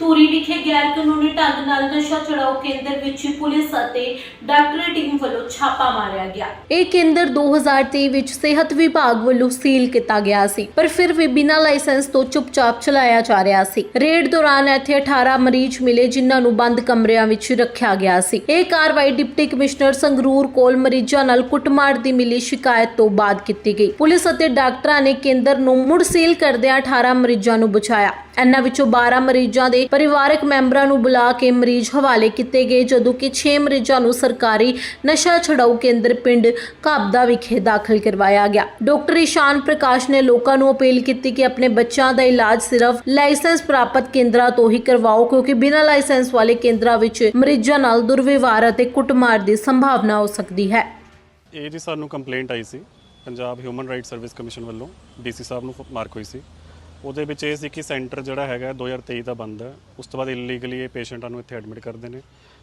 ਧੂਰੀ ਵਿਖੇ ਗੈਰ ਕਾਨੂੰਨੀ ਢੰਗ ਨਾਲ ਨਸ਼ਾ ਛੁਡਾਊ ਕੇਂਦਰ ਵਿੱਚ ਪੁਲਿਸ ਅਤੇ ਡਾਕਟਰੀ ਟੀਮ ਵੱਲੋਂ ਛਾਪਾ ਮਾਰਿਆ ਗਿਆ। ਇਹ ਕੇਂਦਰ 2023 ਵਿੱਚ ਸਿਹਤ ਵਿਭਾਗ ਵੱਲੋਂ ਸੀਲ ਕੀਤਾ ਗਿਆ ਸੀ, ਪਰ ਫਿਰ ਵੀ ਬਿਨਾਂ ਲਾਇਸੈਂਸ ਤੋਂ ਚੁੱਪਚਾਪ ਚਲਾਇਆ ਜਾ ਰਿਹਾ ਸੀ। ਰੇਡ ਦੌਰਾਨ ਇੱਥੇ 18 ਮਰੀਜ਼ ਮਿਲੇ, ਜਿਨ੍ਹਾਂ ਨੂੰ ਬੰਦ ਕਮਰਿਆਂ ਵਿੱਚ ਰੱਖਿਆ ਗਿਆ ਸੀ। ਇਹ ਕਾਰਵਾਈ ਡਿਪਟੀ ਕਮਿਸ਼ਨਰ ਸੰਗਰੂਰ ਕੋਲ ਮਰੀਜ਼ਾਂ ਨਾਲ ਕੁੱਟਮਾਰ ਦੀ ਮਿਲੀ ਸ਼ਿਕਾਇਤ ਤੋਂ ਬਾਅਦ ਕੀਤੀ ਗਈ। ਪੁਲਿਸ ਅਤੇ ਡਾਕਟਰਾਂ ਨੇ ਕੇਂਦਰ ਨੂੰ ਮੁੜ ਸੀਲ ਕਰਦਿਆਂ 18 ਮਰੀਜ਼ਾਂ ਨੂੰ ਬਚਾਇਆ। ਇਹਨਾਂ ਵਿੱਚੋਂ 12 ਮਰੀਜ਼ਾਂ ਦੇ ਪਰਿਵਾਰਕ ਮੈਂਬਰਾਂ ਨੂੰ ਬੁਲਾ ਕੇ ਮਰੀਜ਼ ਹਵਾਲੇ ਕੀਤੇ ਗਏ, ਜਦੋਂ ਕਿ 6 ਮਰੀਜ਼ਾਂ ਨੂੰ ਸਰਕਾਰੀ ਨਸ਼ਾ ਛਡਾਊ ਕੇਂਦਰ ਪਿੰਡ ਕਾਬਦਾ ਵਿਖੇ ਦਾਖਲ ਕਰਵਾਇਆ ਗਿਆ। ਡਾਕਟਰ ਇਸ਼ਾਨ ਪ੍ਰਕਾਸ਼ ਨੇ ਲੋਕਾਂ ਨੂੰ ਅਪੀਲ ਕੀਤੀ ਕਿ ਆਪਣੇ ਬੱਚਿਆਂ ਦਾ ਇਲਾਜ ਸਿਰਫ ਲਾਇਸੈਂਸ ਪ੍ਰਾਪਤ ਕੇਂਦਰਾਂ ਤੋਂ ਹੀ ਕਰਵਾਓ, ਕਿਉਂਕਿ ਬਿਨਾਂ ਲਾਇਸੈਂਸ ਵਾਲੇ ਕੇਂਦਰਾਂ ਵਿੱਚ ਮਰੀਜ਼ਾਂ ਨਾਲ ਦੁਰਵਿਵਹਾਰ ਅਤੇ ਕੁੱਟਮਾਰ ਦੀ ਸੰਭਾਵਨਾ ਹੋ ਸਕਦੀ ਹੈ। ਇਹ ਜੀ ਸਾਨੂੰ ਕੰਪਲੇਂਟ ਆਈ ਸੀ, Punjab human right service commission ਵੱਲੋਂ ਡੀਸੀ ਸਾਹਿਬ ਨੂੰ ਮਾਰਕ ਹੋਈ ਸੀ। ਉਹਦੇ ਵਿੱਚ ਇਹ ਸੀ ਕਿ ਸੈਂਟਰ ਜਿਹੜਾ ਹੈਗਾ 2023 ਦਾ ਬੰਦ ਹੈ। ਉਸ ਤੋਂ ਬਾਅਦ ਇਲੀਗਲੀ ਇਹ ਪੇਸ਼ੈਂਟਾਂ ਨੂੰ ਇੱਥੇ ਐਡਮਿਟ ਕਰਦੇ ਨੇ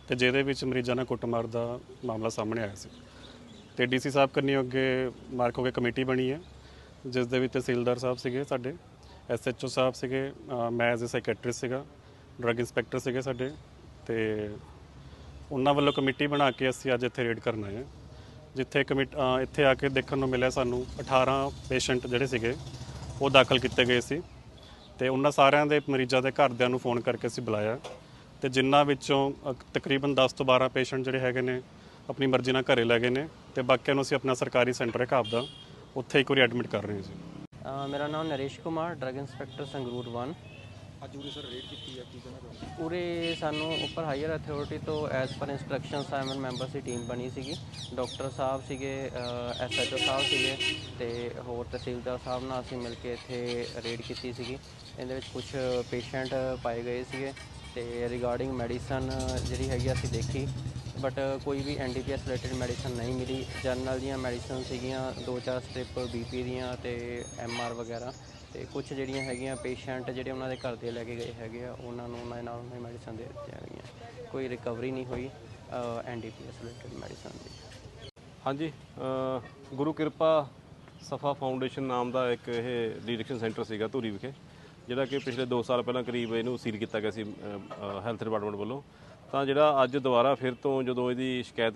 ਤੇ ਜਿਹਦੇ ਵਿੱਚ ਮਰੀਜ਼ਾਂ ਨਾਲ ਕੁੱਟਮਾਰ ਦਾ ਮਾਮਲਾ ਸਾਹਮਣੇ ਆਇਆ ਸੀ। ਤੇ ਡੀਸੀ ਸਾਹਿਬ ਕੰਨੀ ਅੱਗੇ ਮਾਰਕ ਹੋ ਕੇ ਕਮੇਟੀ ਬਣੀ ਹੈ, ਜਿਸ ਦੇ ਵਿੱਚ ਤਹਿਸੀਲਦਾਰ ਸਾਹਿਬ ਸੀਗੇ ਸਾਡੇ ਐਸਐਚਓ ਸਾਹਿਬ ਸੀਗੇ ਮੈਂ ਐਜ਼ ਅ ਸਾਈਕੈਟ੍ਰਿਸਟ ਸੀਗਾ ਡਰੱਗ ਇੰਸਪੈਕਟਰ ਸੀਗੇ ਸਾਡੇ ਤੇ ਉਹਨਾਂ ਵੱਲੋਂ ਕਮੇਟੀ ਬਣਾ ਕੇ ਅਸੀਂ ਅੱਜ ਇੱਥੇ ਰੇਡ ਕਰਨ ਆਏ ਹਾਂ। ਜਿੱਥੇ ਕਮੇਟ ਇੱਥੇ ਆ ਕੇ ਦੇਖਣ ਨੂੰ ਮਿਲਿਆ ਸਾਨੂੰ 18 ਪੇਸ਼ੈਂਟ ਜਿਹੜੇ ਸੀਗੇ, ਉਹ ਦਾਖਲ ਕੀਤੇ ਗਏ ਸੀ। ਤੇ ਉਹਨਾਂ ਸਾਰਿਆਂ ਦੇ ਮਰੀਜ਼ਾਂ ਦੇ ਘਰਦਿਆਂ ਨੂੰ ਫੋਨ ਕਰਕੇ ਅਸੀਂ ਬੁਲਾਇਆ ਤੇ ਜਿਨ੍ਹਾਂ ਵਿੱਚੋਂ ਅ, ਤਕਰੀਬਨ 10 ਤੋਂ 12 ਪੇਸ਼ੈਂਟ ਜਿਹੜੇ ਹੈਗੇ ਨੇ ਆਪਣੀ ਮਰਜ਼ੀ ਨਾਲ ਘਰੇ ਲੈ ਗਏ ਨੇ ਤੇ ਬਾਕੀਆਂ ਨੂੰ ਅਸੀਂ ਆਪਣਾ ਸਰਕਾਰੀ ਸੈਂਟਰ ਹੈ ਘਾਬ ਦਾ ਉੱਥੇ ਇੱਕ ਵਾਰੀ ਐਡਮਿਟ ਕਰ ਰਹੇ ਹਾਂ ਜੀ। ਅ, ਮੇਰਾ ਨਾਮ ਨਰੇਸ਼ ਕੁਮਾਰ ਡਰੱਗ ਇੰਸਪੈਕਟਰ ਸੰਗਰੂਰ 1 ਅੱਜ ਉਰੇ ਸਰ ਰੇਡ ਕੀਤੀ ਆ, ਕੀ ਕਹਿਣਾ ਚਾਹੁੰਦੇ ਉਰੇ ਸਾਨੂੰ ਉੱਪਰ ਹਾਇਰ ਅਥਾਰਟੀ ਤੋਂ as per instruction seven members ਦੀ ਟੀਮ ਬਣੀ ਸੀਗੀ। ਡਾਕਟਰ ਸਾਹਿਬ ਸੀਗੇ ਐਸਐਚਓ ਸਾਹਿਬ ਸੀਗੇ ਤੇ ਹੋਰ ਤਹਿਸੀਲਦਾਰ ਸਾਹਿਬ ਨਾਲ ਅਸੀਂ ਮਿਲ ਕੇ ਇੱਥੇ ਰੇਡ ਕੀਤੀ ਸੀਗੀ। ਇਹਦੇ ਵਿੱਚ ਕੁਝ ਪੇਸ਼ੈਂਟ ਪਾਏ ਗਏ ਸੀਗੇ ਤੇ ਰਿਗਾਰਡਿੰਗ ਮੈਡੀਸਨ ਜਿਹੜੀ ਹੈਗੀ ਅਸੀਂ ਦੇਖੀ। ਬਟ ਕੋਈ ਵੀ ਐਨਡੀਪੀਐਸ ਰਿਲੇਟਡ ਮੈਡੀਸਨ ਨਹੀਂ ਮਿਲੀ। ਜਨਰਲ ਦੀਆਂ ਮੈਡੀਸਨ ਸੀਗੀਆਂ, ਦੋ ਚਾਰ ਸਟ੍ਰਿਪ ਬੀਪੀ ਦੀਆਂ ਤੇ ਐਮਆਰ ਵਗੈਰਾ। ਤੇ ਕੁਝ ਜਿਹੜੀਆਂ ਹੈਗੀਆਂ ਪੇਸ਼ੈਂਟ ਜਿਹੜੇ ਉਹਨਾਂ ਦੇ ਘਰ ਦੇ ਲੈ ਕੇ ਗਏ ਹੈਗੇ ਆ, ਉਹਨਾਂ ਨੂੰ ਉਹਨਾਂ ਨਾਲ ਉਹਨਾਂ ਮੈਡੀਸਨ ਦੇ ਦਿੱਤੀਆਂ ਗਈਆਂ ਕੋਈ ਰਿਕਵਰੀ ਨਹੀਂ ਹੋਈ ਐਨਡੀਪੀਐਸ ਰਿਲੇਟਡ ਮੈਡੀਸਨ ਦੀ। ਹਾਂਜੀ ਗੁਰੂ ਕਿਰਪਾ ਸਫਾ ਫਾਊਂਡੇਸ਼ਨ ਨਾਮ ਦਾ ਇੱਕ ਇਹ ਡੀਡਿਕਸ਼ਨ ਸੈਂਟਰ ਸੀਗਾ ਧੂਰੀ ਵਿਖੇ, ਜਿਹੜਾ ਕਿ ਪਿਛਲੇ 2 ਸਾਲ ਪਹਿਲਾਂ ਕਰੀਬ ਇਹਨੂੰ ਸੀਲ ਕੀਤਾ ਗਿਆ ਸੀ ਹੈਲਥ ਡਿਪਾਰਟਮੈਂਟ ਵੱਲੋਂ। ਤਾਂ ਜਿਹੜਾ ਅੱਜ ਦੁਬਾਰਾ ਫਿਰ ਤੋਂ ਜਦੋਂ ਇਹਦੀ ਸ਼ਿਕਾਇਤ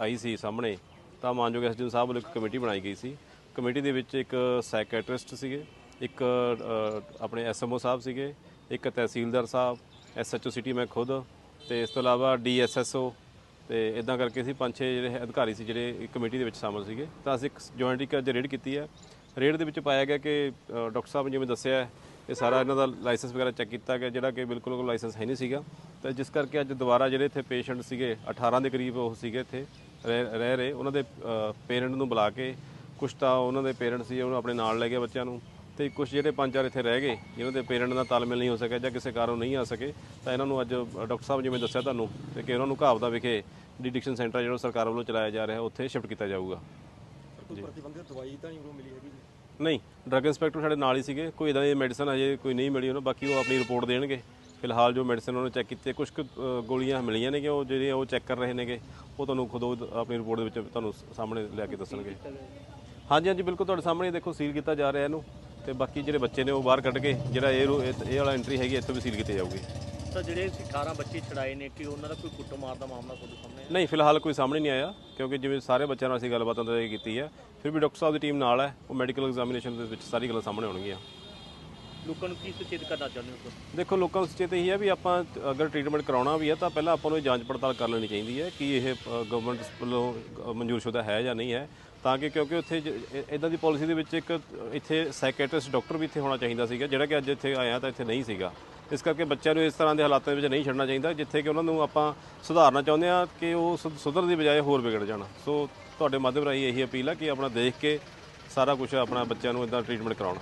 ਆਈ ਸੀ ਸਾਹਮਣੇ ਤਾਂ ਮਾਨਯੋਗ ਐਸਡੀਐਮ ਸਾਹਿਬ ਵੱਲੋਂ ਇੱਕ ਕਮੇਟੀ ਬਣਾਈ ਗਈ ਸੀ। ਕਮੇਟੀ ਦੇ ਵਿੱਚ ਇੱਕ ਸਾਈਕੈਟ੍ਰਿਸਟ ਸੀਗੇ ਇੱਕ ਅ, ਆਪਣੇ ਐਸਐਮਓ ਸਾਹਿਬ ਸੀਗੇ ਇੱਕ ਤਹਿਸੀਲਦਾਰ ਸਾਹਿਬ ਐਸਐਚਓ ਸਿਟੀ ਮੈਂ ਖੁਦ ਤੇ ਇਸ ਤੋਂ ਇਲਾਵਾ ਡੀਐਸਐਸਓ ਤੇ ਇਦਾਂ ਕਰਕੇ ਅਸੀਂ ਪੰਜ ਛੇ ਜਿਹੜੇ ਅਧਿਕਾਰੀ ਸੀ ਜਿਹੜੇ ਕਮੇਟੀ ਦੇ ਵਿੱਚ ਸ਼ਾਮਲ ਸੀਗੇ। ਤਾਂ ਅਸੀਂ ਇੱਕ ਜੁਆਇੰਟ ਇੱਕ ਅੱਜ ਰੇਡ ਕੀਤੀ ਹੈ। ਰੇਡ ਦੇ ਵਿੱਚ ਪਾਇਆ ਗਿਆ ਕਿ ਅ, ਡਾਕਟਰ ਸਾਹਿਬ ਨੇ ਜਿਵੇਂ ਦੱਸਿਆ ਹੈ, ਇਹ ਸਾਰਾ ਇਹਨਾਂ ਦਾ ਲਾਇਸੈਂਸ ਵਗੈਰਾ ਚੈੱਕ ਕੀਤਾ ਗਿਆ ਜਿਹੜਾ ਕਿ ਬਿਲਕੁਲ ਕੋਈ ਲਾਇਸੈਂਸ ਹੈ ਨਹੀਂ ਸੀਗਾ। ਤਾਂ ਜਿਸ ਕਰਕੇ ਅੱਜ ਦੁਬਾਰਾ ਜਿਹੜੇ ਇੱਥੇ ਪੇਸ਼ੈਂਟ ਸੀਗੇ 18 ਦੇ ਕਰੀਬ ਉਹ ਸੀਗੇ ਇੱਥੇ ਰਹਿ ਰਹਿ ਉਹਨਾਂ ਦੇ ਪੇਰੈਂਟ ਨੂੰ ਬੁਲਾ ਕੇ ਕੁਝ ਤਾਂ ਉਹਨਾਂ ਦੇ ਪੇਰੈਂਟ ਸੀ ਉਹਨੂੰ ਆਪਣੇ ਨਾਲ ਲੈ ਗਏ ਬੱਚਿਆਂ ਨੂੰ। ਤੇ ਕੁਝ ਜਿਹੜੇ ਪੰਜ ਚਾਰ ਇੱਥੇ ਰਹਿ ਗਏ ਜਿਨ੍ਹਾਂ ਦੇ ਪੇਰੈਂਟ ਨਾਲ ਤਾਲਮੇਲ ਨਹੀਂ ਹੋ ਸਕਿਆ ਜਾਂ ਕਿਸੇ ਕਾਰਨ ਨਹੀਂ ਆ ਸਕੇ ਤਾਂ ਇਹਨਾਂ ਨੂੰ ਅੱਜ ਡਾਕਟਰ ਸਾਹਿਬ ਜਿਵੇਂ ਦੱਸਿਆ ਤੁਹਾਨੂੰ ਤੇ ਕਿ ਉਹਨਾਂ ਨੂੰ ਘਾਵਦਾ ਵਿਖੇ ਡਿਡਿਕਸ਼ਨ ਸੈਂਟਰ ਜਿਹੜਾ ਸਰਕਾਰ ਵੱਲੋਂ ਚਲਾਇਆ ਜਾ ਰਿਹਾ ਉੱਥੇ ਸ਼ਿਫਟ ਕੀਤਾ ਜਾਊਗਾ। ਕੋਈ ਪ੍ਰਤੀਬੰਧਿਤ ਦਵਾਈ ਤਾਂ ਨਹੀਂ ਉਰੋਂ ਮਿਲੀ ਹੈਗੀ ਜੀ? ਨਹੀਂ ਡਰੱਗ ਇੰਸਪੈਕਟਰ ਸਾਡੇ ਨਾਲ ਹੀ ਸੀਗੇ ਕੋਈ ਇਦਾਂ ਦੀ ਮੈਡੀਸਨ ਅਜੇ ਕੋਈ ਨਹੀਂ ਮਿਲੀ ਉਹਨਾਂ ਬਾਕੀ ਉਹ ਆਪਣੀ ਰਿਪੋਰਟ ਦੇਣਗੇ। ਫਿਲਹਾਲ ਜੋ ਮੈਡੀਸਨ ਉਹਨੇ ਚੈੱਕ ਕੀਤੀ ਕੁਝ ਗੋਲੀਆਂ ਮਿਲੀਆਂ ਨੇ ਕਿ ਉਹ ਜਿਹੜੀਆਂ ਉਹ ਚੈੱਕ ਕਰ ਰਹੇ ਨੇਗੇ ਉਹ ਤੁਹਾਨੂੰ ਖੁਦ ਉਹ ਆਪਣੀ ਰਿਪੋਰਟ ਦੇ ਵਿੱਚ ਤੁਹਾਨੂੰ ਸਾਹਮਣੇ ਲਿਆ ਕੇ ਦੱਸਣਗੇ। ਹਾਂਜੀ ਹਾਂਜੀ ਬਿਲਕੁਲ ਤੁਹਾਡੇ ਸਾਹਮਣੇ ਦੇਖੋ ਸੀਲ ਕੀਤਾ ਜਾ ਰਿਹਾ ਇਹਨੂੰ ਤੇ ਬਾਕੀ ਜਿਹੜੇ ਬੱਚੇ ਨੇ ਉਹ ਬਾਹਰ ਕੱਢ ਕੇ ਜਿਹੜਾ ਇਹ ਇਹ ਵਾਲਾ ਐਂਟਰੀ ਹੈਗੀ ਇੱਥੇ ਵੀ ਸੀਲ ਕੀਤੀ ਜਾਊਗੀ। ਤਾਂ ਜਿਹੜੇ ਅਸੀਂ 18 ਬੱਚੇ ਛੜਾਏ ਨੇ ਕਿ ਉਹਨਾਂ ਦਾ ਕੋਈ ਕੁੱਟਮਾਰ ਦਾ ਮਾਮਲਾ ਤੁਹਾਡੇ ਸਾਹਮਣੇ? ਨਹੀਂ ਫਿਲਹਾਲ ਕੋਈ ਸਾਹਮਣੇ ਨਹੀਂ ਆਇਆ ਕਿਉਂਕਿ ਜਿਵੇਂ ਸਾਰੇ ਬੱਚਿਆਂ ਨਾਲ ਅਸੀਂ ਗੱਲਬਾਤ ਦੀ ਕੀਤੀ ਹੈ ਫਿਰ ਵੀ ਡਾਕਟਰ ਸਾਹਿਬ ਦੀ ਟੀਮ ਨਾਲ ਹੈ ਉਹ ਮੈਡੀਕਲ ਐਗਜ਼ਾਮੀਨੇਸ਼ਨ ਦੇ ਵਿੱਚ ਸਾਰੀ ਗੱਲਾਂ ਸਾਹਮਣੇ ਆਉਣਗੀਆਂ। ਲੋਕਾਂ ਨੂੰ ਕੀ ਸੁਚੇਤ ਕਰਨਾ ਚਾਹੁੰਦੇ ਹੋ ਦੇਖੋ ਲੋਕਾਂ ਨੂੰ ਸੁਚੇਤ ਇਹੀ ਹੈ ਵੀ ਆਪਾਂ ਅਗਰ ਟ੍ਰੀਟਮੈਂਟ ਕਰਾਉਣਾ ਵੀ ਹੈ ਤਾਂ ਪਹਿਲਾਂ ਆਪਾਂ ਨੂੰ ਇਹ ਜਾਂਚ ਪੜਤਾਲ ਕਰ ਲੈਣੀ ਚਾਹੀਦੀ ਹੈ ਕਿ ਇਹ ਗਵਰਨਮੈਂਟ ਵੱਲੋਂ ਅ, ਮਨਜ਼ੂਰਸ਼ੁਦਾ ਹੈ ਜਾਂ ਨਹੀਂ ਹੈ। ਤਾਂ ਕਿ ਕਿਉਂਕਿ ਉੱਥੇ ਇਦਾਂ ਦੀ ਪਾਲਿਸੀ ਦੇ ਵਿੱਚ ਇੱਕ ਇੱਥੇ ਸਾਈਕੈਟ੍ਰਿਸਟ ਡਾਕਟਰ ਵੀ ਇੱਥੇ ਹੋਣਾ ਚਾਹੀਦਾ ਸੀਗਾ ਜਿਹੜਾ ਕਿ ਅੱਜ ਇੱਥੇ ਆਇਆ ਤਾਂ ਇੱਥੇ ਨਹੀਂ ਸੀਗਾ। ਇਸ ਕਰਕੇ ਬੱਚਿਆਂ ਨੂੰ ਇਸ ਤਰ੍ਹਾਂ ਦੇ ਹਾਲਾਤਾਂ ਵਿੱਚ ਨਹੀਂ ਛੱਡਣਾ ਚਾਹੀਦਾ ਜਿੱਥੇ ਕਿ ਉਹਨਾਂ ਨੂੰ ਆਪਾਂ ਸੁਧਾਰਨਾ ਚਾਹੁੰਦੇ ਆ ਕਿ ਉਹ ਸੁ- ਸੁਧਰਨ ਦੀ ਬਜਾਏ ਹੋਰ ਵਿਗੜ ਜਾਣ। ਸੋ ਤੁਹਾਡੇ ਮਾਧਿਅਮ ਰਾਹੀਂ ਇਹੀ ਅਪੀਲ ਹੈ ਕਿ ਆਪਣਾ ਦੇਖ ਕੇ ਸਾਰਾ ਕੁਝ ਆਪਣਾ ਬੱਚਿਆਂ ਨੂੰ ਇਦਾਂ ਟ੍ਰੀਟਮੈਂਟ ਕਰਾਉਣਾ।